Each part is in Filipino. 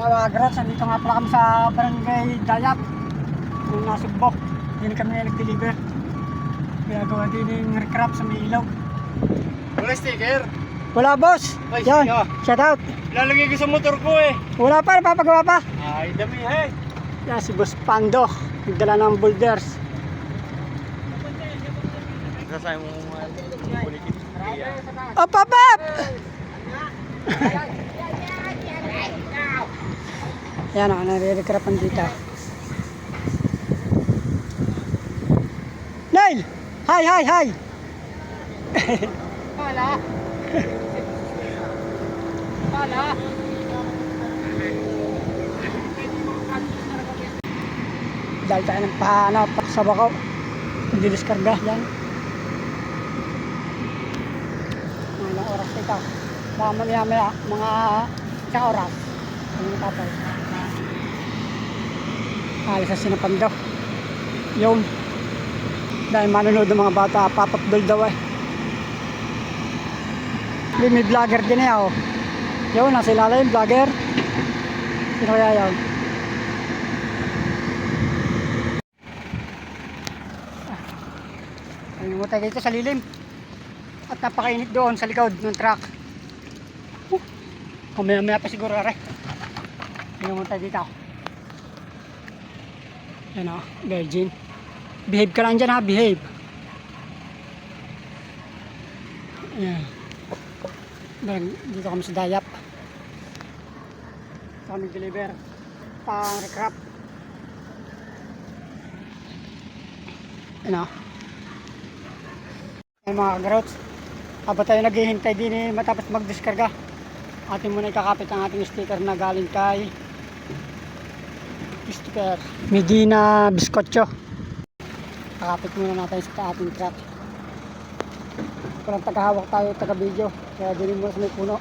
Mga grats, nandito nga pala kami sa barangay Dayap. Yung nasa Bok. Hindi kami na nag-deliver. Ginagawa din yung recrap sa may ilaw. Wala sticker. Wala boss! Ay, Yan, sige, ah. shout out! Lalagay ko sa motor ko eh. Wala pa, napapagawa pa. Ay, dami eh. Yan si Boss Pando. Nagdala ng boulders. Sasay mo mga bulitin. Up, up, up! Yan o, nare-recrapan dito. Nail! Hi, hi, hi! Pala. Pala. Dahil tayo ng pahanap sa bakaw. Hindi diskarga yan. Mga oras ito. Baka mamaya maya, mga isang oras. Yung tatay? Alis sa sinapando. Yun. Dahil manonood ng mga bata, papapdol daw eh. Hindi, may vlogger din eh, oh. Yun, nasa ilalim, vlogger. Sino kaya yun? Namimutay dito sa lilim. At napakainit doon sa likod ng truck. Uh, Kumaya-maya pa siguro are. Namimutay dito. Yan o, Virgin. Behave ka lang dyan ha, behave. Ayan. Dito kami sa Dayap. Kami deliver. Pang recrap. Ano? Ay mga kagrots, habang tayo naghihintay din eh, matapos magdiskarga, atin muna ikakapit ang ating sticker na galing kay sticker Medina Biscotcho. Kakapit muna natin sa ating truck. Parang tagahawak tayo, taga-video, kaya din muna sa may puno.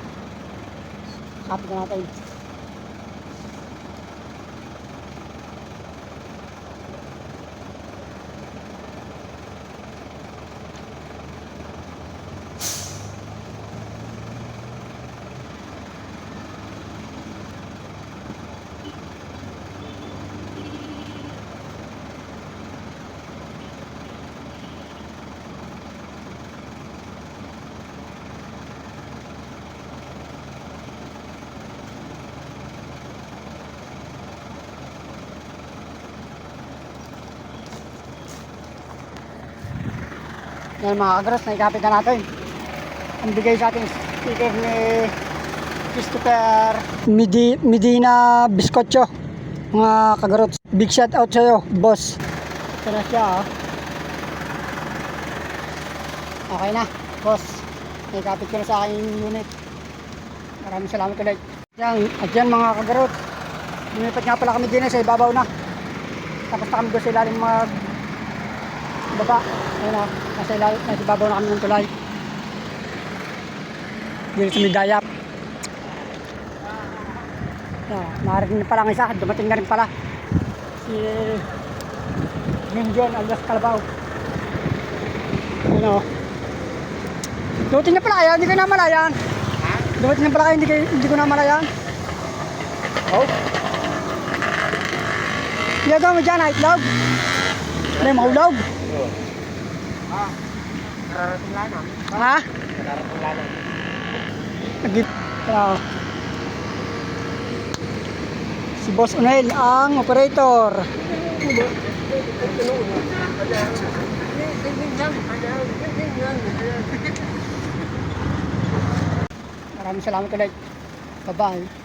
Kapit na natin. Yan mga kagros, naikapit na natin. Ang bigay sa ating sticker ni Christopher Medi Medina Biscotcho. Mga kagros, big shout out sa'yo, boss. Ito na siya, oh. Okay na, boss. Naikapit ko na sa aking unit. Maraming salamat ulit. Yan, at yan mga kagros. Lumipat nga pala kami din sa ibabaw na. Tapos na kami doon sa ilalim mag baba. Ayun o, nasa ilalim, nasa ibabaw na kami ng tulay. Dito sa Midayap. Yeah, narinig na pala ang isa, dumating na rin pala. Si Minjon alias Kalabaw. Ayun o. Dumating na pala kayo, hindi ko na malayan. Dumating na pala kayo, hindi, hindi ko na malayan. Oh. Ginagawa mo dyan, itlog? May mahulog? Kararating lang ah. Ha? Kararating lang ah. Nagip. Wow. Si Boss Unel ang operator. Maraming salamat ulit. Bye-bye.